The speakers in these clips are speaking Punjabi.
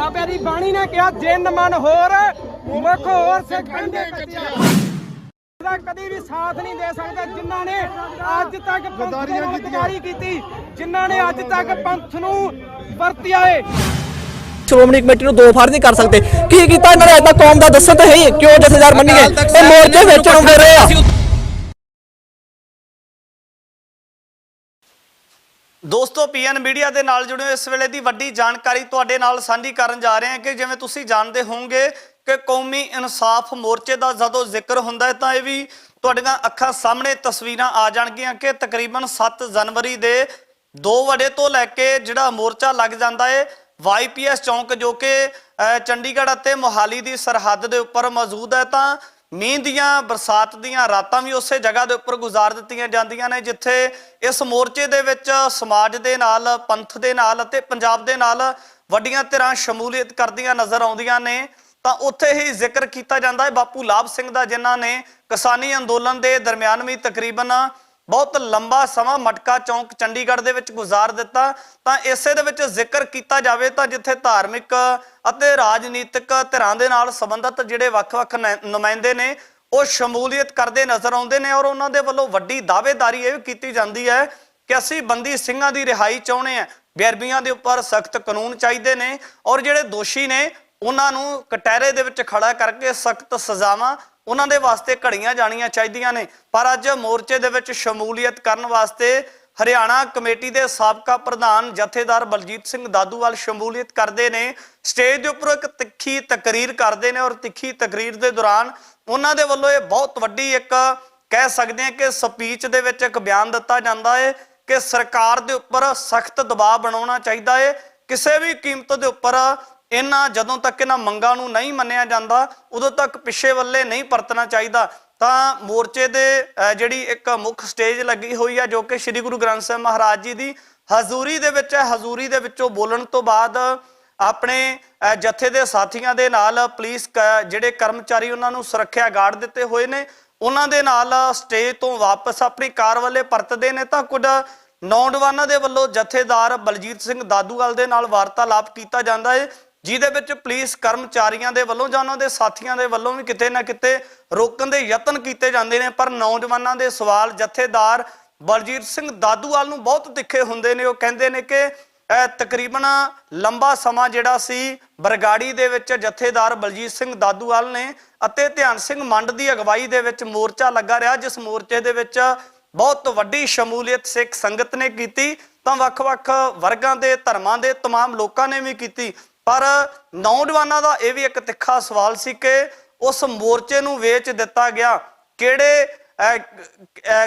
ਬਾਬੇ ਦੀ ਬਾਣੀ ਨੇ ਕਿਹਾ ਜਿੰਨ ਮਨ ਹੋਰ ਮੁਖ ਹੋਰ ਸਿੱਖ ਕੰਡੇ ਦਾ ਕਦੀ ਵੀ ਸਾਥ ਨਹੀਂ ਦੇ ਸਕਦਾ ਜਿਨ੍ਹਾਂ ਨੇ ਅੱਜ ਤੱਕ ਗਦਾਰੀਆਂ ਕੀਤੀਆਂ। ਕੀਤੀ ਜਿਨ੍ਹਾਂ ਨੇ ਅੱਜ ਤੱਕ ਪੰਥ ਨੂੰ ਵਰਤਿਆ ਏ। ਸ਼੍ਰੋਮਣੀ ਕਮੇਟੀ ਨੂੰ ਦੋ ਫੜ ਨਹੀਂ ਕਰ ਸਕਦੇ। ਕੀ ਕੀਤਾ ਇਹਨਾਂ ਨੇ? ਅੱਜ ਤੱਕ ਕੌਮ ਦਾ ਦੱਸਣ ਤੇ ਹੈ ਕਿਉਂ ਜਥੇਦਾਰ ਮੰਨੀ ਗਏ? ਇਹ ਮੋਰਚੇ ਵੇਚਣ ਨੂੰ ਦੇ ਰਹੇ ਆ। ਦੋਸਤੋ ਪੀਐਨ ਮੀਡੀਆ ਦੇ ਨਾਲ ਜੁੜੇ ਹੋ ਇਸ ਵੇਲੇ ਦੀ ਵੱਡੀ ਜਾਣਕਾਰੀ ਤੁਹਾਡੇ ਨਾਲ ਸਾਂਝੀ ਕਰਨ ਜਾ ਰਹੇ ਹਾਂ ਕਿ ਜਿਵੇਂ ਤੁਸੀਂ ਜਾਣਦੇ ਹੋਵੋਗੇ ਕਿ ਕੌਮੀ ਇਨਸਾਫ ਮੋਰਚੇ ਦਾ ਜਦੋਂ ਜ਼ਿਕਰ ਹੁੰਦਾ ਹੈ ਤਾਂ ਇਹ ਵੀ ਤੁਹਾਡੀਆਂ ਅੱਖਾਂ ਸਾਹਮਣੇ ਤਸਵੀਰਾਂ ਆ ਜਾਣਗੀਆਂ ਕਿ ਤਕਰੀਬਨ 7 ਜਨਵਰੀ ਦੇ 2 ਵਜੇ ਤੋਂ ਲੈ ਕੇ ਜਿਹੜਾ ਮੋਰਚਾ ਲੱਗ ਜਾਂਦਾ ਹੈ ਵਾਈਪੀਐਸ ਚੌਂਕ ਜੋ ਕਿ ਚੰਡੀਗੜ੍ਹ ਅਤੇ ਮੋਹਾਲੀ ਦੀ ਸਰਹੱਦ ਦੇ ਉੱਪਰ ਮੌਜੂਦ ਹੈ ਤਾਂ ਮੀਂਹ ਦੀਆਂ, ਬਰਸਾਤ ਦੀਆਂ ਰਾਤਾਂ ਵੀ ਉਸੇ ਜਗ੍ਹਾ ਦੇ ਉੱਪਰ ਗੁਜ਼ਾਰ ਦਿੱਤੀਆਂ ਜਾਂਦੀਆਂ ਨੇ, ਜਿੱਥੇ ਇਸ ਮੋਰਚੇ ਦੇ ਵਿੱਚ ਸਮਾਜ ਦੇ ਨਾਲ, ਪੰਥ ਦੇ ਨਾਲ ਅਤੇ ਪੰਜਾਬ ਦੇ ਨਾਲ ਵੱਡੀਆਂ ਧਿਰਾਂ ਸ਼ਮੂਲੀਅਤ ਕਰਦੀਆਂ ਨਜ਼ਰ ਆਉਂਦੀਆਂ ਨੇ। ਤਾਂ ਉੱਥੇ ਹੀ ਜ਼ਿਕਰ ਕੀਤਾ ਜਾਂਦਾ ਹੈ, ਬਾਪੂ ਲਾਭ ਸਿੰਘ ਦਾ, ਜਿਨ੍ਹਾਂ ਨੇ ਕਿਸਾਨੀ ਅੰਦੋਲਨ ਦੇ ਦਰਮਿਆਨ ਵੀ ਤਕਰੀਬਨ ਬਹੁਤ ਲੰਬਾ ਸਮਾਂ ਮਟਕਾ ਚੌਂਕ ਚੰਡੀਗੜ੍ਹ ਦੇ ਵਿੱਚ ਗੁਜ਼ਾਰ ਦਿੱਤਾ। ਤਾਂ ਇਸੇ ਦੇ ਵਿੱਚ ਜ਼ਿਕਰ ਕੀਤਾ ਜਾਵੇ ਤਾਂ ਜਿੱਥੇ ਧਾਰਮਿਕ ਅਤੇ ਰਾਜਨੀਤਿਕ ਧਿਰਾਂ ਦੇ ਨਾਲ ਸੰਬੰਧਿਤ ਜਿਹੜੇ ਵੱਖ-ਵੱਖ ਨੁਮਾਇੰਦੇ ਨੇ, ਉਹ ਸ਼ਮੂਲੀਅਤ ਕਰਦੇ ਨਜ਼ਰ ਆਉਂਦੇ ਨੇ ਔਰ ਉਹਨਾਂ ਦੇ ਵੱਲੋਂ ਵੱਡੀ ਦਾਅਵੇਦਾਰੀ ਇਹ ਵੀ ਕੀਤੀ ਜਾਂਦੀ ਹੈ ਕਿ ਅਸੀਂ ਬੰਦੀ ਸਿੰਘਾਂ ਦੀ ਰਿਹਾਈ ਚਾਹੁੰਦੇ ਆ ਬੇਅਰਬੀਆਂ ਦੇ ਉੱਪਰ ਸਖਤ ਕਾਨੂੰਨ ਚਾਹੀਦੇ ਨੇ ਔਰ ਜਿਹੜੇ ਦੋਸ਼ੀ ਨੇ, ਉਹਨਾਂ ਨੂੰ ਕਟਹਿਰੇ ਦੇ ਵਿੱਚ ਖੜਾ ਕਰਕੇ ਸਖਤ ਸਜ਼ਾਵਾਂ ਉਹਨਾਂ ਦੇ ਵਾਸਤੇ ਘੜੀਆਂ ਜਾਣੀਆਂ ਚਾਹੀਦੀਆਂ ਨੇ। ਪਰ ਅੱਜ ਮੋਰਚੇ ਦੇ ਵਿੱਚ ਸ਼ਮੂਲੀਅਤ ਕਰਨ ਵਾਸਤੇ ਹਰਿਆਣਾ ਕਮੇਟੀ ਦੇ ਸਾਬਕਾ ਪ੍ਰਧਾਨ ਜਥੇਦਾਰ ਬਲਜੀਤ ਸਿੰਘ ਦਾਦੂਵਾਲ ਸ਼ਮੂਲੀਅਤ ਕਰਦੇ ਨੇ। ਸਟੇਜ ਦੇ ਉੱਪਰ ਇੱਕ ਤਿੱਖੀ ਤਕਰੀਰ ਕਰਦੇ ਨੇ ਔਰ ਤਿੱਖੀ ਤਕਰੀਰ ਦੇ ਦੌਰਾਨ ਉਹਨਾਂ ਦੇ ਵੱਲੋਂ ਇਹ ਬਹੁਤ ਵੱਡੀ ਇੱਕ ਕਹਿ ਸਕਦੇ ਹਾਂ ਕਿ ਸਪੀਚ ਦੇ ਵਿੱਚ ਇੱਕ ਬਿਆਨ ਦਿੱਤਾ ਜਾਂਦਾ ਹੈ ਕਿ ਸਰਕਾਰ ਦੇ ਉੱਪਰ ਸਖਤ ਦਬਾਅ ਬਣਾਉਣਾ ਚਾਹੀਦਾ ਹੈ ਕਿਸੇ ਵੀ ਕੀਮਤ ਦੇ ਉੱਪਰ ਇਹਨਾਂ ਜਦੋਂ ਤੱਕ ਇਹਨਾਂ ਮੰਗਾਂ ਨੂੰ ਨਹੀਂ ਮੰਨਿਆ ਜਾਂਦਾ, ਉਦੋਂ ਤੱਕ ਪਿੱਛੇ ਵੱਲੇ ਨਹੀਂ ਪਰਤਣਾ ਚਾਹੀਦਾ। ਤਾਂ ਮੋਰਚੇ ਦੇ ਜਿਹੜੀ ਇੱਕ ਮੁੱਖ ਸਟੇਜ ਲੱਗੀ ਹੋਈ ਹੈ ਜੋ ਕਿ ਸ੍ਰੀ ਗੁਰੂ ਗ੍ਰੰਥ ਸਾਹਿਬ ਮਹਾਰਾਜ ਜੀ ਦੀ ਹਜ਼ੂਰੀ ਦੇ ਵਿੱਚ ਹੈ। ਹਜ਼ੂਰੀ ਦੇ ਵਿੱਚੋਂ ਬੋਲਣ ਤੋਂ ਬਾਅਦ ਆਪਣੇ ਜਥੇ ਦੇ ਸਾਥੀਆਂ ਦੇ ਨਾਲ ਪੁਲਿਸ ਕ- ਜਿਹੜੇ ਕਰਮਚਾਰੀ ਉਹਨਾਂ ਨੂੰ ਸੁਰੱਖਿਆ ਗਾਰਡ ਦਿੱਤੇ ਹੋਏ ਨੇ, ਉਹਨਾਂ ਦੇ ਨਾਲ ਸਟੇਜ ਤੋਂ ਵਾਪਸ ਆਪਣੀ ਕਾਰ ਵੱਲੇ ਪਰਤਦੇ ਨੇ। ਤਾਂ ਕੁਝ ਨੌਜਵਾਨਾਂ ਦੇ ਵੱਲੋਂ ਜਥੇਦਾਰ ਬਲਜੀਤ ਸਿੰਘ ਦਾਦੂਵਾਲ ਦੇ ਨਾਲ ਵਾਰਤਾਲਾਪ ਕੀਤਾ ਜਾਂਦਾ ਹੈ। ਜਿਹਦੇ ਵਿੱਚ ਪੁਲਿਸ ਕਰਮਚਾਰੀਆਂ ਦੇ ਵੱਲੋਂ ਜਾਂ ਉਹਨਾਂ ਦੇ ਸਾਥੀਆਂ ਦੇ ਵੱਲੋਂ ਵੀ ਕਿਤੇ ਨਾ ਕਿਤੇ ਰੋਕਣ ਦੇ ਯਤਨ ਕੀਤੇ ਜਾਂਦੇ ਨੇ ਪਰ ਨੌਜਵਾਨਾਂ ਦੇ ਸਵਾਲ ਜਥੇਦਾਰ ਬਲਜੀਤ ਸਿੰਘ ਦਾਦੂਵਾਲ ਨੂੰ ਬਹੁਤ ਤਿੱਖੇ ਹੁੰਦੇ ਨੇ ਉਹ ਕਹਿੰਦੇ ਨੇ ਕਿ ਅਹ, ਤਕਰੀਬਨ ਲੰਬਾ ਸਮਾਂ ਜਿਹੜਾ ਸੀ ਬਰਗਾੜੀ ਦੇ ਵਿੱਚ ਜਥੇਦਾਰ ਬਲਜੀਤ ਸਿੰਘ ਦਾਦੂਵਾਲ ਨੇ ਅਤੇ ਧਿਆਨ ਸਿੰਘ ਮੰਡ ਦੀ ਅਗਵਾਈ ਦੇ ਵਿੱਚ ਮੋਰਚਾ ਲੱਗਾ ਰਿਹਾ ਜਿਸ ਮੋਰਚੇ ਦੇ ਵਿੱਚ ਬਹੁਤ ਵੱਡੀ ਸ਼ਮੂਲੀਅਤ ਸਿੱਖ ਸੰਗਤ ਨੇ ਕੀਤੀ ਤਾਂ ਵੱਖ-ਵੱਖ ਵਰਗਾਂ ਦੇ ਧਰਮਾਂ ਦੇ तमाम ਲੋਕਾਂ ਨੇ ਵੀ ਕੀਤੀ ਪਰ ਨੌਜਵਾਨਾਂ ਦਾ ਇਹ ਵੀ ਇੱਕ ਤਿੱਖਾ ਸਵਾਲ ਸੀ ਕਿ ਉਸ ਮੋਰਚੇ ਨੂੰ ਵੇਚ ਦਿੱਤਾ ਗਿਆ। ਕਿਹੜੇ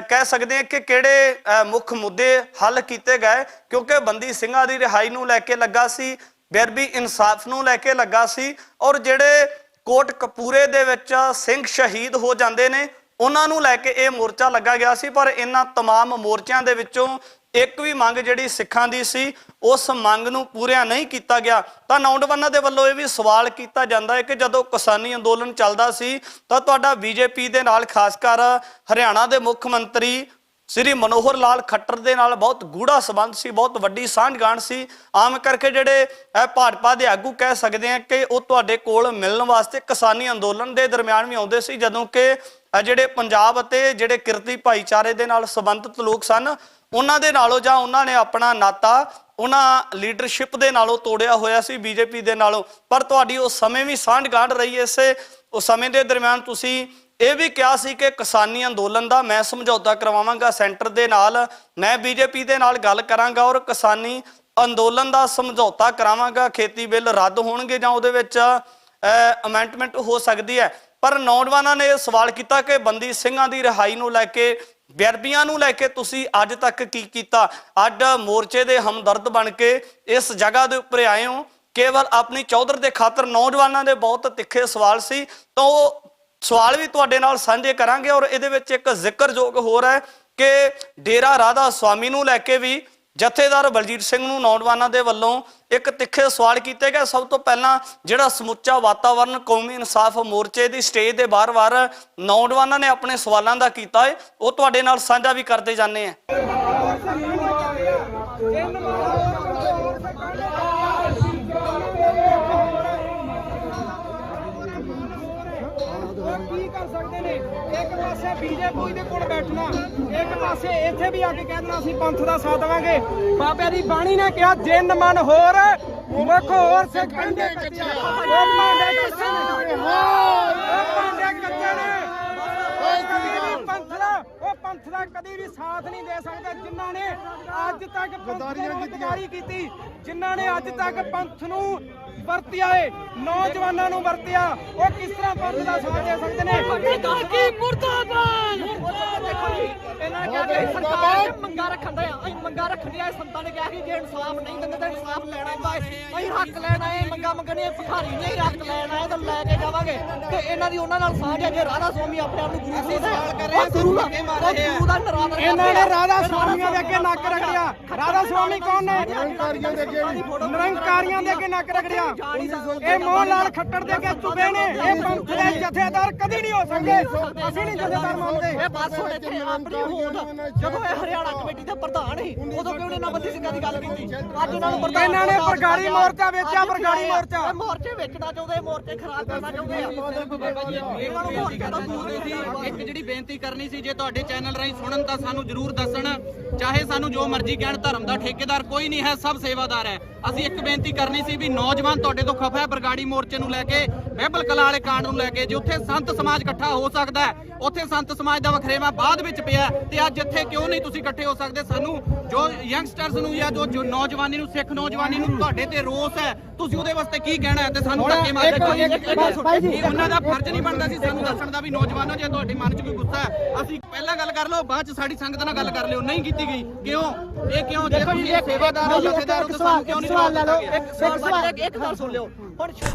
ਕਹਿ ਸਕਦੇ ਹਾਂ ਕਿ ਕਿਹੜੇ ਮੁੱਖ ਮੁੱਦੇ ਹੱਲ ਕੀਤੇ ਗਏ? ਕਿਉਂਕਿ ਬੰਦੀ ਸਿੰਘਾਂ ਦੀ ਰਿਹਾਈ ਨੂੰ ਲੈ ਕੇ ਲੱਗਾ ਸੀ ਬੇਰਬੀ ਇਨਸਾਫ ਨੂੰ ਲੈ ਕੇ ਲੱਗਾ ਸੀ ਔਰ ਜਿਹੜੇ ਕੋਟ ਕਪੂਰੇ ਦੇ ਵਿੱਚ ਸਿੰਘ ਸ਼ਹੀਦ ਹੋ ਜਾਂਦੇ ਨੇ ਉਹਨਾਂ ਨੂੰ ਲੈ ਕੇ ਇਹ ਮੋਰਚਾ ਲੱਗਾ ਗਿਆ ਸੀ ਪਰ ਇਹਨਾਂ तमाम ਮੋਰਚਿਆਂ ਦੇ ਵਿੱਚੋਂ ਇੱਕ ਵੀ ਮੰਗ ਜਿਹੜੀ ਸਿੱਖਾਂ ਦੀ ਸੀ ਉਸ ਮੰਗ ਨੂੰ ਪੂਰਿਆ ਨਹੀਂ ਕੀਤਾ ਗਿਆ ਤਾਂ ਨੌਜਵਾਨਾਂ ਦੇ ਵੱਲੋਂ ਇਹ ਵੀ ਸਵਾਲ ਕੀਤਾ ਜਾਂਦਾ ਹੈ ਕਿ ਜਦੋਂ ਕਿਸਾਨੀ ਅੰਦੋਲਨ ਚੱਲਦਾ ਸੀ ਤਾਂ ਤੁਹਾਡਾ ਬੀਜੇਪੀ ਦੇ ਨਾਲ ਖਾਸ ਕਰ ਹਰਿਆਣਾ ਦੇ ਮੁੱਖ ਮੰਤਰੀ ਸ੍ਰੀ ਮਨੋਹਰ ਲਾਲ ਖੱਟਰ ਦੇ ਨਾਲ ਬਹੁਤ ਗੂੜਾ ਸਬੰਧ ਸੀ ਬਹੁਤ ਵੱਡੀ ਸਾਂਝਗਾਂਠ ਸੀ ਆਮ ਕਰਕੇ ਜਿਹੜੇ ਇਹ ਭਾਜਪਾ ਦੇ ਆਗੂ ਕਹਿ ਸਕਦੇ ਆ ਕਿ ਉਹ ਤੁਹਾਡੇ ਕੋਲ ਮਿਲਣ ਵਾਸਤੇ ਕਿਸਾਨੀ ਅੰਦੋਲਨ ਦੇ ਦਰਮਿਆਨ ਵੀ ਆਉਂਦੇ ਸੀ ਜਦੋਂ ਕਿ ਇਹ ਜਿਹੜੇ ਪੰਜਾਬ ਅਤੇ ਜਿਹੜੇ ਕਿਰਤੀ ਭਾਈਚਾਰੇ ਦੇ ਨਾਲ ਸੰਬੰਧਿਤ ਲੋਕ ਸਨ, ਉਹਨਾਂ ਦੇ ਨਾਲੋਂ ਜਾਂ ਉਹਨਾਂ ਨੇ ਆਪਣਾ ਨਾਤਾ, ਉਹਨਾਂ ਲੀਡਰਸ਼ਿਪ ਦੇ ਨਾਲੋਂ ਤੋੜਿਆ ਹੋਇਆ ਸੀ ਬੀਜੇਪੀ ਦੇ ਨਾਲੋਂ। ਪਰ ਤੁਹਾਡੀ ਉਸ ਸਮੇਂ ਵੀ ਸਾਂਢ ਗਾਂਢ ਰਹੀ ਇਸੇ ਉਸ ਸਮੇਂ ਦੇ ਦਰਮਿਆਨ ਤੁਸੀਂ ਇਹ ਵੀ ਕਿਹਾ ਸੀ ਕਿ ਕਿਸਾਨੀ ਅੰਦੋਲਨ ਦਾ ਮੈਂ ਸਮਝੌਤਾ ਕਰਵਾਵਾਂਗਾ, ਸੈਂਟਰ ਦੇ ਨਾਲ, ਮੈਂ ਬੀਜੇਪੀ ਦੇ ਨਾਲ ਗੱਲ ਕਰਾਂਗਾ ਔਰ ਕਿਸਾਨੀ ਅੰਦੋਲਨ ਦਾ ਸਮਝੌਤਾ ਕਰਾਵਾਂਗਾ। ਖੇਤੀ ਬਿੱਲ ਰੱਦ ਹੋਣਗੇ ਜਾਂ ਉਹਦੇ ਵਿੱਚ ਅਮੈਂਡਮੈਂਟ ਹੋ ਸਕਦੀ ਹੈ। ਪਰ ਨੌਜਵਾਨਾਂ ਨੇ ਇਹ ਸਵਾਲ ਕੀਤਾ ਕਿ ਬੰਦੀ ਸਿੰਘਾਂ ਦੀ ਰਿਹਾਈ ਨੂੰ ਲੈ ਕੇ ਬੇਅਰਬੀਆਂ ਨੂੰ ਲੈ ਕੇ ਤੁਸੀਂ ਅੱਜ ਤੱਕ ਕੀ ਕੀਤਾ? ਅੱਜ ਮੋਰਚੇ ਦੇ ਹਮਦਰਦ ਬਣ ਕੇ ਇਸ ਜਗ੍ਹਾ ਦੇ ਉੱਪਰ ਆਏ ਹੋ। ਕੇਵਲ ਆਪਣੀ ਚੌਧਰ ਦੇ ਖਾਤਰ ਨੌਜਵਾਨਾਂ ਦੇ ਬਹੁਤ ਤਿੱਖੇ ਸਵਾਲ ਸੀ। ਤਾਂ ਉਹ ਸਵਾਲ ਵੀ ਤੁਹਾਡੇ ਨਾਲ ਸਾਂਝੇ ਕਰਾਂਗੇ ਔਰ ਇਹਦੇ ਵਿੱਚ ਇੱਕ ਜ਼ਿਕਰਯੋਗ ਹੋਰ ਹੈ ਕਿ ਡੇਰਾ ਰਾਧਾ ਸਵਾਮੀ ਨੂੰ ਲੈ ਕੇ ਵੀ ਜਥੇਦਾਰ ਬਲਜੀਤ ਸਿੰਘ ਨੂੰ ਨੌਜਵਾਨਾਂ ਦੇ ਵੱਲੋਂ ਇੱਕ ਤਿੱਖੇ ਸਵਾਲ ਕੀਤੇ ਗਏ। ਸਭ ਤੋਂ ਪਹਿਲਾਂ ਜਿਹੜਾ ਸਮੁੱਚਾ ਵਾਤਾਵਰਣ ਕੌਮੀ ਇਨਸਾਫ ਮੋਰਚੇ ਦੀ ਸਟੇਜ ਦੇ ਬਾਰ-ਬਾਰ ਨੌਜਵਾਨਾਂ ਨੇ ਆਪਣੇ ਸਵਾਲਾਂ ਦਾ ਕੀਤਾ ਹੈ, ਉਹ ਤੁਹਾਡੇ ਨਾਲ ਸਾਂਝਾ ਵੀ ਕਰਦੇ ਜਾਂਦੇ ਆ ਇੱਕ ਪਾਸੇ ਬੀਜੇਪੀ ਦੇ ਕੋਲ ਬੈਠਣਾ ਇੱਕ ਪਾਸੇ ਇੱਥੇ ਵੀ ਆ ਕੇ ਕਹਿ ਦੇਣਾ ਅਸੀਂ ਪੰਥ ਦਾ ਸਾਥ ਦੇਵਾਂਗੇ। ਬਾਬੇ ਦੀ ਬਾਣੀ ਨੇ ਕਿਹਾ ਜਿੰਨ ਮਨ ਹੋਰ ਮੁਖ ਹੋਰ ਸਿੱਖ ਕੰਡੇ ਕੱਚੇ ਉਹ ਪਾਂਡੇ ਕੱਚੇ ਪੰਥ ਦਾ ਕਦੀ ਵੀ ਸਾਥ ਨਹੀਂ ਦੇ ਸਕਦੇ ਜਿਨ੍ਹਾਂ ਨੇ ਅੱਜ ਤੱਕ ਗਦਾਰੀਆਂ ਗਦਾਰੀ ਕੀਤੀ ਜਿਨ੍ਹਾਂ ਨੇ ਅੱਜ ਤੱਕ ਪੰਥ ਨੂੰ ਵਰਤਿਆ ਏ ਨੌਜਵਾਨਾਂ ਨੂੰ ਵਰਤਿਆ ਉਹ ਕਿਸ ਤਰ੍ਹਾਂ ਪੰਥ ਦਾ ਸਾਥ ਦੇ ਸਕਦੇ ਨੇ? ਇਹਨਾਂ ਨੇ ਕਿਹਾ ਕਿ ਸਰਕਾਰ ਨੇ ਮੰਗਾ ਰੱਖਣ ਦਾ ਅਸੀਂ ਮੰਗਾ ਰੱਖਣ ਦੀ ਸੰਤਾਂ ਨੇ ਕਿਹਾ ਕਿ ਜੇ ਇਨਸਾਫ ਨਹੀਂ ਦਿੰਦੇ ਤਾਂ ਇਨਸਾਫ ਲੈਣਾ ਹੈ ਅਸੀਂ ਹੱਕ ਲੈਣ ਆਏ ਮੰਗਾ ਮੰਗਣੇ ਭਿਖਾਰੀ ਨਹੀਂ ਹੱਕ ਲੈਣ ਤਾਂ ਲੈ ਕੇ ਜਾਵਾਂਗੇ। ਤੇ ਇਹਨਾਂ ਦੀ ਉਹਨਾਂ ਨਾਲ ਸਾਂਝ ਹੈ ਜੇ ਰਾਧਾ ਸਵਾਮੀ ਆਪਣੇ ਆਪ ਨੂੰ ਗੁਰੂ ਉਹ ਗੁਰੂ ਦਾ ਇਹਨਾਂ ਨੇ ਰਾਧਾ ਸਵਾਮੀਆਂ ਦੇ ਅੱਗੇ ਨੱਕ ਰਗੜਿਆ। ਰਾਧਾ ਸਵਾਮੀ ਕੌਣ ਨੇ? ਨਿਰੰਕਾਰੀਆਂ ਦੇ ਅੱਗੇ ਨੱਕ ਰਗੜਿਆ। ਇਹ ਮੋਹਨ ਲਾਲ ਖੱਟੜ ਦੇ ਅੱਗੇ ਚੁਬੇ ਨੇ। ਇਹ ਪੰਥ ਦੇ ਜਥੇਦਾਰ ਕਦੀ ਨਹੀਂ ਹੋ ਸਕਦੇ। ਅਸੀਂ ਨਹੀਂ ਜਥੇਦਾਰ ਮੰਨਦੇ। ਇਹ ਬਸ ਹੁਣ ਇੱਥੇ ਆਪਣੀ ਹੋਂਦ। ਜਦੋਂ ਇਹ ਹਰਿਆਣਾ ਕਮੇਟੀ ਦੇ ਪ੍ਰਧਾਨ ਸੀ ਉਦੋਂ ਕਿਉਂ ਇਹਨਾਂ ਬੰਦੀ ਸਿੰਘਾਂ ਦੀ ਗੱਲ ਕੀਤੀ? ਅੱਜ ਉਹਨਾਂ ਨੂੰ ਪ੍ਰਧਾਨ ਇਹਨਾਂ ਨੇ ਬਰਗਾੜੀ ਮੋਰਚਾ ਵੇਚਿਆ ਬਰਗਾੜੀ ਮੋਰਚਾ। ਇਹ ਮੋਰਚੇ ਵੇਚਣਾ ਚਾਹੁੰਦੇ ਮੋਰਚੇ ਖਰਾਬ ਕਰਨਾ ਚਾਹੁੰਦੇ ਆ। ਇਹਨਾਂ ਨੂੰ ਮੋਰਚੇ ਤੋਂ ਦੂਰ ਨਹੀਂ ਇੱਕ ਜਿਹੜੀ ਬੇਨਤੀ ਕਰਨੀ ਸੀ ਜੇ ਤੁਹਾਡੇ ਚੈਨਲ ਰਾਹੀਂ ਸੁਣਨ ਤਾਂ ਸਾਨੂੰ ਜਰੂਰ ਦੱਸਣ। ਚਾਹੇ ਸਾਨੂੰ ਜੋ ਮਰਜ਼ੀ ਕਹਿਣ ਧਰਮ ਦਾ ਠੇਕੇਦਾਰ ਕੋਈ ਨਹੀਂ ਹੈ ਸਭ ਸੇਵਾਦਾਰ ਹੈ। ਅਸੀਂ ਇੱਕ ਬੇਨਤੀ ਕਰਨੀ ਸੀ ਵੀ ਨੌਜਵਾਨ ਤੁਹਾਡੇ ਤੋਂ ਖਫਾ ਹੈ, ਬਰਗਾੜੀ ਮੋਰਚੇ ਨੂੰ ਲੈ ਕੇ ਬਹਿਬਲ ਕਲਾ ਵਾਲੇ ਕਾਂਡ ਨੂੰ ਲੈ ਕੇ, ਜੇ ਉੱਥੇ ਸੰਤ ਸਮਾਜ ਇਕੱਠਾ ਹੋ ਸਕਦਾ ਹੈ, ਉੱਥੇ ਸੰਤ ਸਮਾਜ ਦਾ ਵਖਰੇਵਾ ਬਾਅਦ ਵਿੱਚ ਪਿਆ ਤੇ ਅੱਜ ਇੱਥੇ ਕਿਉਂ ਨਹੀਂ ਤੁਸੀਂ ਇਕੱਠੇ ਹੋ ਸਕਦੇ? ਸਾਨੂੰ ਜੋ ਯੰਗਸਟਰਸ ਨੂੰ ਜਾਂ ਜੋ ਨੌਜਵਾਨੀ ਨੂੰ, ਸਿੱਖ ਨੌਜਵਾਨੀ ਨੂੰ ਤੁਹਾਡੇ ਤੇ ਰੋਸ ਹੈ ਤੁਸੀਂ ਉਹਦੇ ਵਾਸਤੇ ਕੀ ਕਹਿਣਾ ਹੈ ਤੇ ਸਾਨੂੰ ਧੱਕੇ ਮਾਰ ਕੇ ਉਹਨਾਂ ਦਾ ਫਰਜ਼ ਨਹੀਂ ਬਣਦਾ ਸੀ ਸਾਨੂੰ ਦੱਸਣ ਦਾ ਵੀ ਨੌਜਵਾਨੋ ਜੇ ਤੁਹਾਡੇ ਮਨ 'ਚ ਕੋਈ ਗੁੱਸਾ ਹੈ ਅਸੀਂ ਪਹਿਲਾਂ ਗੱਲ ਕਰ ਲਓ ਬਾਅਦ 'ਚ ਸਾਡੀ ਸੰਗਤ ਨਾਲ ਗੱਲ ਕਰ ਲਿਓ। ਨਹੀਂ ਕੀਤੀ ਗਈ। ਕਿਉਂ? ਇਹ ਕਿਉਂ? ਜੇ ਤੁਸੀਂ ਸੇਵਾਦਾਰ ਹੋ ਜਥੇਦਾਰ ਹੋ ਤਾਂ ਸਾਨੂੰ ਕਿਉਂ ਨਹੀਂ ਜਵਾਬ ਦਿੱਤਾ ਗਿਆ? ਇੱਕ ਸਵਾਲ ਇੱਕ ਗੱਲ ਸੁਣ ਲਿਓ।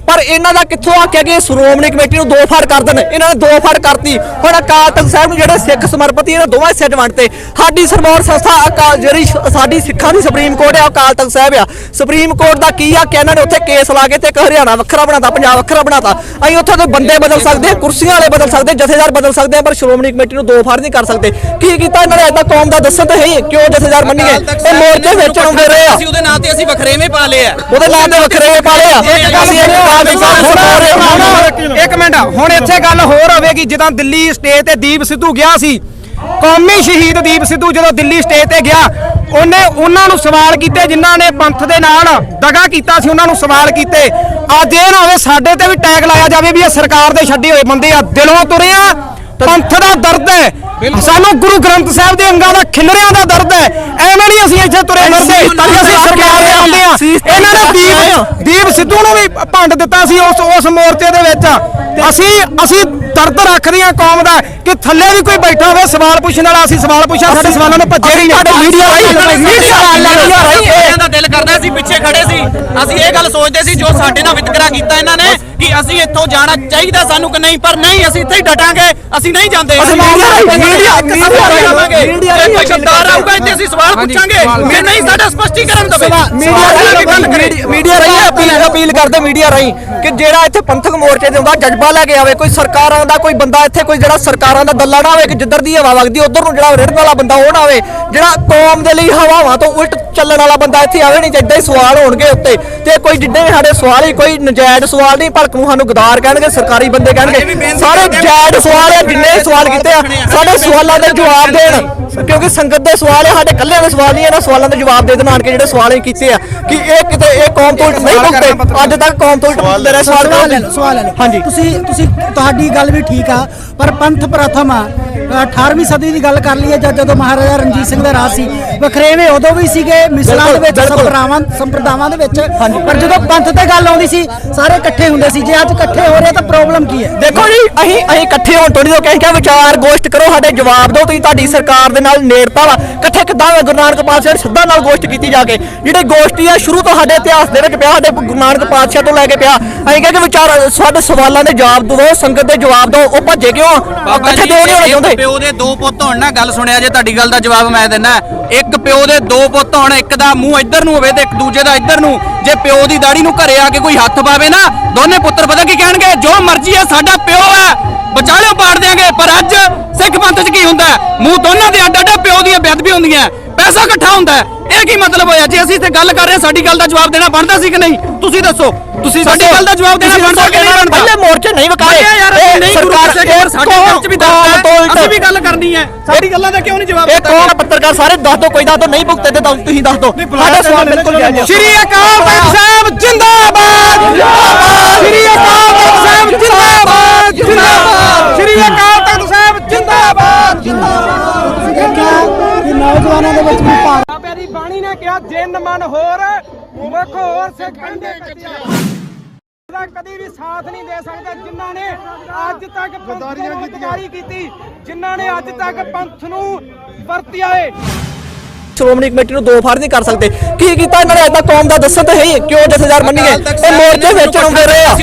ਪਰ ਇਹਨਾਂ ਦਾ ਕਿੱਥੋਂ ਆਖਿਆ ਕਿ ਸ਼੍ਰੋਮਣੀ ਕਮੇਟੀ ਨੂੰ ਦੋ ਫੜ ਕਰ ਦੇਣ? ਇਹਨਾਂ ਨੇ ਦੋ ਫੜ ਕਰਤੀ। ਹੁਣ ਅਕਾਲ ਤਖਤ ਸਾਹਿਬ ਨੂੰ ਜਿਹੜੇ ਸਿੱਖ ਸਮਰਪਿਤ ਇਹਨਾਂ ਦੋਵਾਂ ਹਿੱਸੇ ਵੰਡਤੇ ਸਾਡੀ ਸਰਮੌਰ ਸੰਸਥਾ ਅਕਾਲ ਜਿਹੜੀ ਸਾਡੀ ਸਿੱਖਾਂ ਦੀ ਸੁਪਰੀਮ ਕੋਰਟ ਆ ਅਕਾਲ ਤਖਤ ਸਾਹਿਬ ਆ। ਸੁਪਰੀਮ ਕੋਰਟ ਦਾ ਕੀ ਆ ਕਿ ਇਹਨਾਂ ਨੇ ਉੱਥੇ ਕੇਸ ਲਾ ਕੇ ਤੇ ਇੱਕ ਹਰਿਆਣਾ ਵੱਖਰਾ ਬਣਾਤਾ ਪੰਜਾਬ ਵੱਖਰਾ ਬਣਾਤਾ। ਅਸੀਂ ਉੱਥੇ ਦੇ ਬੰਦੇ ਬਦਲ ਸਕਦੇ ਹਾਂ, ਕੁਰਸੀਆਂ ਵਾਲੇ ਬਦਲ ਸਕਦੇ ਹਾਂ, ਜਥੇਦਾਰ ਬਦਲ ਸਕਦੇ ਹਾਂ, ਪਰ ਸ਼੍ਰੋਮਣੀ ਕਮੇਟੀ ਨੂੰ ਦੋ ਫੜ ਨਹੀਂ ਕਰ ਸਕਦੇ। ਕੀ ਕੀਤਾ ਇਹਨਾਂ ਨੇ? ਏਦਾਂ ਕੌਮ ਦਾ ਦੱਸਣ ਤੇ ਹੈ ਹੀ, ਕਿਉਂ ਜਥੇਦਾਰ ਮੰਨੀਏ? ਇਹ ਮੋਰਚੇ ਵਿੱਚ ਆਉਂਦੇ ਰਹੇ ਆ। ਅਸੀਂ ਉਹਦੇ ਨਾਂ ਤੇ ਅਸੀਂ ਵਖਰੇਵੇਂ ਪਾ ਲਏ ਆ। ਉਹਦੇ ਨਾਂ ਤੇ ਵੱਖਰੇ ਪਾਲੇ ਆ। ਅਸੀਂ ਇੱਕ ਮਿੰਟ ਹੁਣ ਇੱਥੇ ਗੱਲ ਹੋਰ ਹੋਵੇਗੀ ਜਦੋਂ ਦਿੱਲੀ ਸਟੇਜ ਤੇ ਦੀਪ ਸਿੱਧੂ ਗਿਆ ਸੀ। ਕੌਮੀ ਸ਼ਹੀਦ ਦੀਪ ਸਿੱਧੂ ਜਦੋਂ ਦਿੱਲੀ ਸਟੇਜ ਤੇ ਗਿਆ ਉਹਨੇ ਉਹਨਾਂ ਨੂੰ ਸਵਾਲ ਕੀਤੇ ਜਿਨ੍ਹਾਂ ਨੇ ਪੰਥ ਦੇ ਨਾਲ ਦਗਾ ਕੀਤਾ ਸੀ ਉਹਨਾਂ ਨੂੰ ਸਵਾਲ ਕੀਤੇ। ਅੱਜ ਇਹ ਨਾ ਹੋਵੇ ਸਾਡੇ ਤੇ ਵੀ ਟੈਗ ਲਾਇਆ ਜਾਵੇ ਵੀ ਇਹ ਸਰਕਾਰ ਦੇ ਛੱਡੇ ਹੋਏ ਬੰਦੇ ਆ ਦਿਲੋਂ ਤੁਰੇ ਆ ਪੰਥ ਦਾ ਦਰਦ ਹੈ। ਸਾਨੂੰ ਗੁਰੂ ਗ੍ਰੰਥ ਸਾਹਿਬ ਦੇ ਅੰਗਾਂ ਦਾ ਖਿਲਰਿਆਂ ਦਾ ਦਰਦ ਹੈ। ਐਵੇਂ ਨਹੀਂ ਅਸੀਂ ਇੱਥੇ ਤੁਰੇ ਫਿਰਦੇ ਤਾਂ ਅਸੀਂ ਸਰਕਾਰ ਦੇ ਆਉਂਦੇ ਆ ਇਹਨਾਂ ਨੇ ਦੀਪ ਦੀਪ ਸਿੱਧੂ ਨੂੰ ਵੀ ਭੰਡ ਦਿੱਤਾ ਸੀ ਉਸ ਉਸ ਮੋਰਚੇ ਦੇ ਵਿੱਚ। ਅਸੀਂ ਅਸੀਂ ਦਰਦ ਰੱਖਦੇ ਹਾਂ ਕੌਮ ਦਾ ਕਿ ਥੱਲੇ ਵੀ ਕੋਈ ਬੈਠਾ ਹੋਵੇ ਸਵਾਲ ਪੁੱਛਣ ਵਾਲਾ ਅਸੀਂ ਸਵਾਲ ਪੁੱਛਿਆ ਸਾਡੇ ਸਵਾਲਾਂ ਨੂੰ ਭੱਜੇ ਨਹੀਂ ਸਾਡੇ ਮੀਡੀਆ ਮੀਡੀਆ ਪਿੱਛੇ ਖੜੇ ਸੀ। ਅਸੀਂ ਇਹ ਗੱਲ ਸੋਚਦੇ ਸੀ ਜੋ ਸਾਡੇ ਨਾਲ ਵਿਤਕਰਾ ਕੀਤਾ ਇਹਨਾਂ ਨੇ ਕਿ ਅਸੀਂ ਇੱਥੋਂ ਜਾਣਾ ਚਾਹੀਦਾ ਸਾਨੂੰ ਕਿ ਨਹੀਂ ਪਰ ਨਹੀਂ ਅਸੀਂ ਇੱਥੇ ਹੀ ਡਟਾਂਗੇ। ਅਸੀਂ ਨਹੀਂ ਜਾਂਦੇ। ਅਸੀਂ ਮੀਡੀਆ ਰਾਹੀਂ- ਮੀਡੀਆ- ਰਾਹੀਂ- ਮੀਡੀਆ ਜੇ ਰਾਹੀਂ ਕੋਈ ਗੱਦਾਰ ਆਊਗਾ ਇੱਥੇ ਅਸੀਂ ਸਵਾਲ ਪੁੱਛਾਂਗੇ। ਫਿਰ ਨਹੀਂ ਸਾਡਾ ਸਪਸ਼ਟੀਕਰਨ ਦੇਵੇ। ਮੀਡੀਆ ਰਾਹੀਂ ਮੀਡੀਆ ਰਾਹੀਂ ਅਪੀਲ ਅਪੀਲ ਕਰਦੇ ਮੀਡੀਆ ਰਾਹੀਂ ਕਿ ਜਿਹੜਾ ਇੱਥੇ ਪੰਥਕ ਮੋਰਚੇ ਤੇ ਹੁੰਦਾ ਜਜ਼ਬਾ ਲੈ ਕੇ ਆਵੇ ਕੋਈ ਸਰਕਾਰਾਂ ਦਾ ਕੋਈ ਬੰਦਾ ਇੱਥੇ ਕੋਈ ਜਿਹੜਾ ਸਰਕਾਰਾਂ ਦਾ ਦੱਲਾ ਨਾ ਹੋਵੇ ਕਿ ਜਿੱਧਰ ਦੀ ਹਵਾ ਵਗਦੀ ਉਧਰ ਨੂੰ ਜਿਹੜਾ ਰਿੜਨ ਵਾਲਾ ਬੰਦਾ ਉਹ ਨਾ ਆਵੇ ਜਿਹੜਾ ਕੌਮ ਦੇ ਲਈ ਹਵਾਵਾਂ ਤੋਂ ਉਲਟ ਚੱਲਣ ਵਾਲਾ ਬੰਦਾ ਇੱਥੇ ਆਵੇ ਨਹੀਂ ਚਾਹੀਦਾ ਹੀ ਸਵਾਲ ਹੋਣਗੇ ਉੱਤੇ। ਤੇ ਕੋਈ ਜਿੱਡੇ ਵੀ ਸਾਡੇ ਸਵਾਲ ਹੀ ਕੋਈ ਨਜਾਇਜ਼ ਸਵਾਲ ਨਹੀਂ ਭਲਕ ਨੂੰ ਸਾਨੂੰ ਗਦਾਰ ਕਹਿਣਗੇ ਸਰਕਾਰੀ ਬੰਦੇ ਕਹਿਣਗੇ। ਸਾਰੇ ਜਾਇਜ਼ ਸਵਾਲ ਆ ਜਿੰਨੇ ਸਵਾਲ ਕੀਤੇ ਆ ਸਾਡੇ ਸਵਾਲਾਂ ਦੇ ਜਵਾਬ ਦੇਣ। ਕਿਉਂਕਿ ਸੰਗਤ ਦੇ ਸਵਾਲ ਆ ਸਾਡੇ ਕੱਲਿਆਂ ਦੇ ਸਵਾਲ ਨਹੀਂ ਇਹਨਾਂ ਸਵਾਲਾਂ ਦੇ ਜਵਾਬ ਦੇ ਦੇਣ ਆਣ ਕੇ ਜਿਹੜੇ ਸਵਾਲ ਅਸੀਂ ਕੀਤੇ ਆ। ਕਿ ਇਹ ਕਿਤੇ ਇਹ ਕੌਮ ਤੋਂ ਉਲਟ ਨਹੀਂ ਪੁੱਛਦੇ ਅੱਜ ਤੱਕ ਕੌਮ ਤੋਂ ਉਲਟ ਰਹੇ ਸਵਾਲ ਸਵਾਲ ਸਵਾਲ ਹਾਂਜੀ। ਤੁਸੀਂ ਤੁਸੀਂ ਤੁਹਾਡੀ ਗੱਲ ਵੀ ਠੀਕ ਆ ਪਰ ਪੰਥ ਪ੍ਰਥਮ ਆ। 18ਵੀਂ ਸਦੀ ਦੀ ਗੱਲ ਕਰ ਲਈਏ ਜਦ ਜਦੋਂ ਮਹਾਰਾਜਾ ਰਣਜੀਤ ਸਿੰਘ ਦਾ ਰਾਜ ਸੀ ਵਖਰੇਵੇਂ ਉਦੋਂ ਵੀ ਸੀਗੇ ਮਿਸਲਾਂ ਦੇ ਵਿੱਚ ਬਿਲਕੁਲ। ਸੰਪਰਦਾਵਾਂ ਸੰਪਰਦਾਵਾਂ ਦੇ ਵਿੱਚ। ਪਰ ਜਦੋਂ ਪੰਥ ਤੇ ਗੱਲ ਆਉਂਦੀ ਸੀ ਸਾਰੇ ਇਕੱਠੇ ਹੁੰਦੇ ਸੀ। ਜੇ ਅੱਜ ਇਕੱਠੇ ਹੋ ਰਹੇ ਤਾਂ ਪ੍ਰੋਬਲਮ ਕੀ ਹੈ? ਦੇਖੋ ਜੀ ਅਸੀਂ ਅਸੀਂ ਇਕੱਠੇ ਹੋਣ ਤੋਂ ਨਹੀਂ ਤੋਂ ਕਹਿੰਦੇ ਵਿਚਾਰ ਗੋਸ਼ਟ ਕਰੋ ਸਾਡੇ ਜਵਾਬ ਦਿਓ ਤੁਸੀਂ ਤੁਹਾਡੀ ਸਰਕਾਰ ਦੇ ਨਾਲ ਨੇੜਤਾ ਵਾ। ਇਕੱਠੇ ਕਿੱਦਾਂ ਗੁਰੂ ਨਾਨਕ ਪਾਤਸ਼ਾਹ ਨੇ ਸਿੱਧਾ ਨਾਲ ਗੋਸ਼ਟ ਕੀਤੀ ਜਾ ਕੇ। ਜਿਹੜੇ ਗੋਸ਼ਟੀ ਆ ਸ਼ੁਰੂ ਤੋਂ ਸਾਡੇ ਇਤਿਹਾਸ ਦੇ ਵਿੱਚ ਪਿਆ ਸਾਡੇ ਗੁਰੂ ਨਾਨਕ ਪਾਤਸ਼ਾਹ ਤੋਂ ਲੈ ਕੇ ਪਿਆ। ਅਸੀਂ ਕਹਿੰਦੇ ਵਿਚਾਰ ਸਾਡੇ ਸਵਾਲਾਂ ਦੇ ਜਵਾਬ ਦਿਓ ਸੰਗਤ ਦੇ ਜਵਾਬ ਦਿਓ ਉਹ ਭੱਜੇ ਕਿਉਂ? ਇਕੱਠੇ ਨਹੀਂ ਹੋਣਾ ਚਾਹੁੰਦੇ। ਪਿਓ ਦੇ ਦੋ ਪੁੱਤ ਹੋਣ ਨਾ ਗੱਲ ਸੁਣਿਆ ਜੇ ਤੁਹਾਡੀ ਗੱਲ ਦਾ ਜਵਾਬ ਮੈਂ ਦਿੰਦਾ। ਇੱਕ ਪਿਓ ਦੇ ਦੋ ਪੁੱਤ ਹੋਣ ਇੱਕ ਦਾ ਮੂੰਹ ਇੱਧਰ ਨੂੰ ਹੋਵੇ ਤੇ ਇੱਕ ਦੂਜੇ ਦਾ ਇੱਧਰ ਨੂੰ। ਜੇ ਪਿਓ ਦੀ ਦਾੜੀ ਨੂੰ ਘਰੇ ਆ ਕੇ ਕੋਈ ਹੱਥ ਪਾਵੇ ਨਾ ਦੋਨੇ ਪੁੱਤਰ ਪਤਾ ਕੀ ਕਹਿਣਗੇ? ਜੋ ਮਰਜ਼ੀ ਹੈ ਸਾਡਾ ਪਿਓ ਹੈ ਵਿਚਾਲਿਓ ਪਾੜ ਦਿਆਂਗੇ ਪਰ ਅੱਜ ਸਿੱਖ ਪੰਥ 'ਚ ਕੀ ਹੁੰਦਾ? ਮੂੰਹ ਦੋਨਾਂ ਦੇ ਅੱਡ ਅੱਡ ਪਿਓ ਦੀਆਂ ਬੇਅਦਬੀ ਹੁੰਦੀਆਂ ਪੈਸਾ ਇਕੱਠਾ ਹੁੰਦਾ ਹੈ। ਇਹ ਕੀ ਮਤਲਬ ਹੋਇਆ? ਜੇ ਅਸੀਂ ਇੱਥੇ ਗੱਲ ਕਰ ਰਹੇ ਹਾਂ ਸਾਡੀ ਗੱਲ ਦਾ ਜਵਾਬ ਦੇਣਾ ਬਣਦਾ ਸੀ ਕਿ ਨਹੀਂ? ਤੁਸੀਂ ਦੱਸੋ। ਤੁਸੀਂ ਸਾਡੀ ਗੱਲ ਦਾ ਜਵਾਬ ਦੇਣਾ ਬਣਦਾ ਕਿ ਨਹੀਂ ਬਣਦਾ? ਪਹਿਲੇ ਮੋਰਚੇ ਨਹੀਂ ਯਾਰ ਨਹੀਂ ਗੁਰੂ ਸਰਕਾਰ ਕਿ ਸਾਡੇ ਕੌਮ- ਵਿੱਚ ਵੀ ਦਰਦ ਹੈ। ਅਸੀਂ ਵੀ ਗੱਲ ਕਰਨੀ ਹੈ। ਸਾਡੀ ਗੱਲਾਂ ਦਾ ਕਿਉਂ ਨਹੀਂ ਜਵਾਬ ਇਹ ਦਿੱਤਾ ਕੌਣ ਪੱਤਰਕਾਰ ਸਾਰੇ ਦੱਸ ਦੋ ਕੋਈ ਦੱਸ ਦੋ ਨਹੀਂ ਭੁਗਤੇ ਤੇ ਦੱਸ- ਤੁਸੀਂ ਦੱਸ ਦੋ। ਸਾਡਾ ਸਵਾਲ ਬਿਲਕੁਲ ਜਾਇਜ਼ ਹੈ ਸ਼੍ਰੀ ਅਕਾਲ ਤਖਤ ਸਾਹਿਬ ਜਿੰਦਾਬਾਦ ਜਿੰਦਾਬਾਦ ਸ਼੍ਰੀ ਅਕਾਲ ਤਖਤ ਸਾਹਿਬ ਜਿੰਦਾਬਾਦ ਜਿੰਦਾਬਾਦ ਸ਼੍ਰੀ ਅਕਾਲ ਤਖਤ ਸਾਹਿਬ ਜਿੰਦਾਬਾਦ ਕਿ ਨੌਜਵਾਨਾਂ ਦੇ ਵਿੱਚ ਵੀ ਭਾਰ ਬਾਬੇ ਦੀ ਬਾਣੀ ਨੇ ਕਿਹਾ ਜਿੰਨ ਮਨ ਹੋਰ ਮੁਖ ਹੋਰ ਸੇ ਕੰਡੇ ਕੱਟਿਆ ਦਾ ਕਦੀ ਵੀ ਸਾਥ ਨਹੀਂ ਦੇ ਸਕਦਾ ਜਿਨ੍ਹਾਂ ਨੇ ਅੱਜ ਤੱਕ ਗਦਾਰੀਆਂ ਕੀਤੀ ਜਿਨ੍ਹਾਂ ਨੇ ਅੱਜ ਤੱਕ ਪੰਥ ਨੂੰ ਵਰਤਿਆ ਏ ਸ਼੍ਰੋਮਣੀ ਕਮੇਟੀ ਨੂੰ ਦੋ ਫਾੜ ਨਹੀਂ ਕਰ ਸਕਦੇ। ਕੀ ਕੀਤਾ ਇਹਨਾਂ ਨੇ? ਏਦਾਂ ਕੌਮ ਦਾ ਦੱਸਣ ਤੇ ਹੈ ਕਿਉਂ ਜਥੇਦਾਰ ਮੰਨੀਏ? ਇਹ ਮੋਰਚੇ ਵੇਚਣ ਆਉਂਦੇ ਰਹੇ ਆ।